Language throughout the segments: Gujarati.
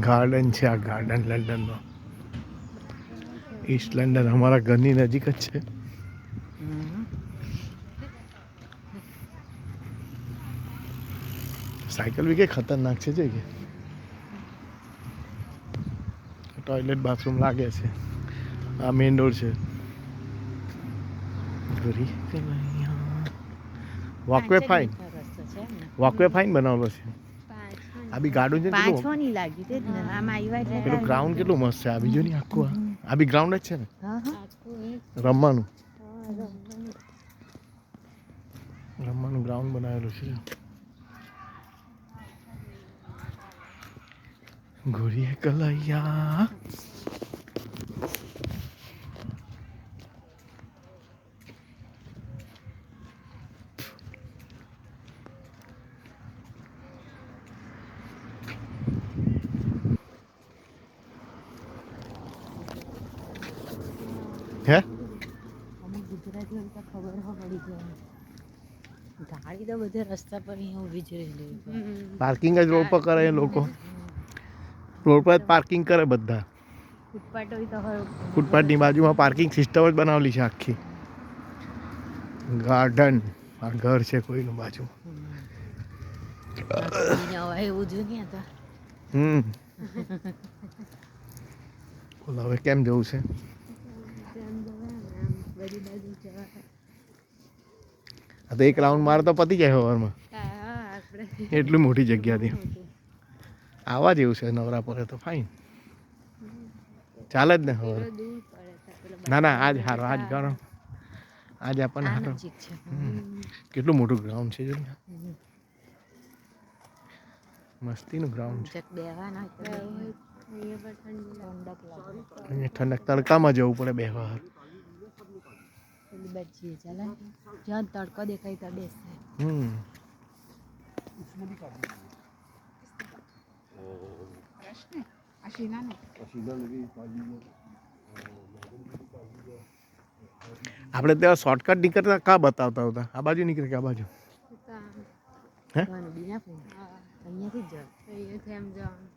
ગાર્ડન છે આ ગાર્ડન લંડનનો ઈસ્ટ લંડન અમારા ઘરની નજીક જ છે. સાયકલ બી કે ખતરનાક છે જે કે. ટોયલેટ બાથરૂમ લાગે છે. આ મેઇન રોડ છે. વોકવે ફાઇન વોકવે ફાઇન બનાવેલો છે. આ બી ગાર્ડન છે ને પાંચની લાગ્યું તે ને. આમાં આવ્યા એટલે પેલું ગ્રાઉન્ડ કેટલું મસ્ત છે? આ બીજું નહીં આખું આ. આ બી ગ્રાઉન્ડ જ છે ને? હા હા. રમવાનું? રમવાનું. ગ્રાઉન્ડ બનાવેલું છે. ઘોડીએ કલૈયા. હે? ગાડી તો બધે રસ્તા પર અહીંયા ઊભી જ રહેલી પાર્કિંગ જ રોડ પર કરે એ લોકો. રોડ પર પાર્કિંગ કરે બધા. ફૂટપાથ હોય તો હોય ફૂટપાથની બાજુમાં પાર્કિંગ સિસ્ટમ જ બનાવેલી છે આખી. ગાર્ડન આ ઘર છે કોઈનું બાજુ એવું જો નહીં હતા હમ. બોલો હવે કેમ જવું છે? બધી બાજુ જવા આ તો એક રાઉન્ડ મારે તો પતી જાય સવારમાં આપણે. એટલી મોટી જગ્યા હતી આવા જેવું છે નવરા પર તો ફાઇન ચાલે જ ને હવે ના ના આજ હારો આજ ગણો આજ આપણને હારો. કેટલું મોટું ગ્રાઉન્ડ છે જો ને. મસ્તીનું ગ્રાઉન્ડ છે. ઠંડક તડકામાં જવું પડે બેહવા. પેલી બાજુ ચાલે. જ્યાં તડકો દેખાય ત્યાં બેસે. હમ. આપણે ત્યાં શોર્ટકટ નીકળતા કા બતાવતા હતા? આ બાજુ નીકળે કે આ બાજુ? હે? જવાનું. બીના અહીંયાથી જ જવાનું.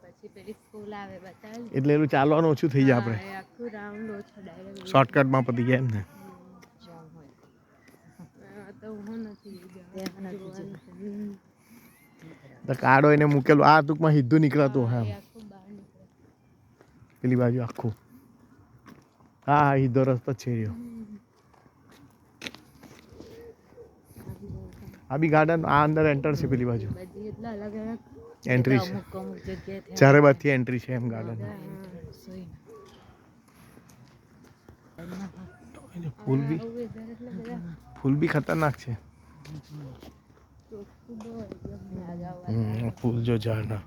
પછી પેલી સ્કૂલ આવે બતાવે. એટલે એનું ચાલવાનું ઓછું થઈ જાય આપણે આખું રાઉન્ડ ઓછો ડાયરેક્ટ શોર્ટકટમાં પતી ગયા એમ ને કાળો એને મૂકેલું. આ ટૂંકમાં સીધું નીકળાતું હા. પેલી બાજુ આખું. હા હા સીધો રસ્તો રહ્યો. આ બી ગાર્ડન આ અંદર એન્ટર છે પેલી બાજુ. એન્ટ્રી છે. ચારે બાજુથી એન્ટ્રી છે એમ ગાર્ડન ફૂલ બી ફૂલ બી ખતરનાક છે. ફૂલ જો ઝાડના.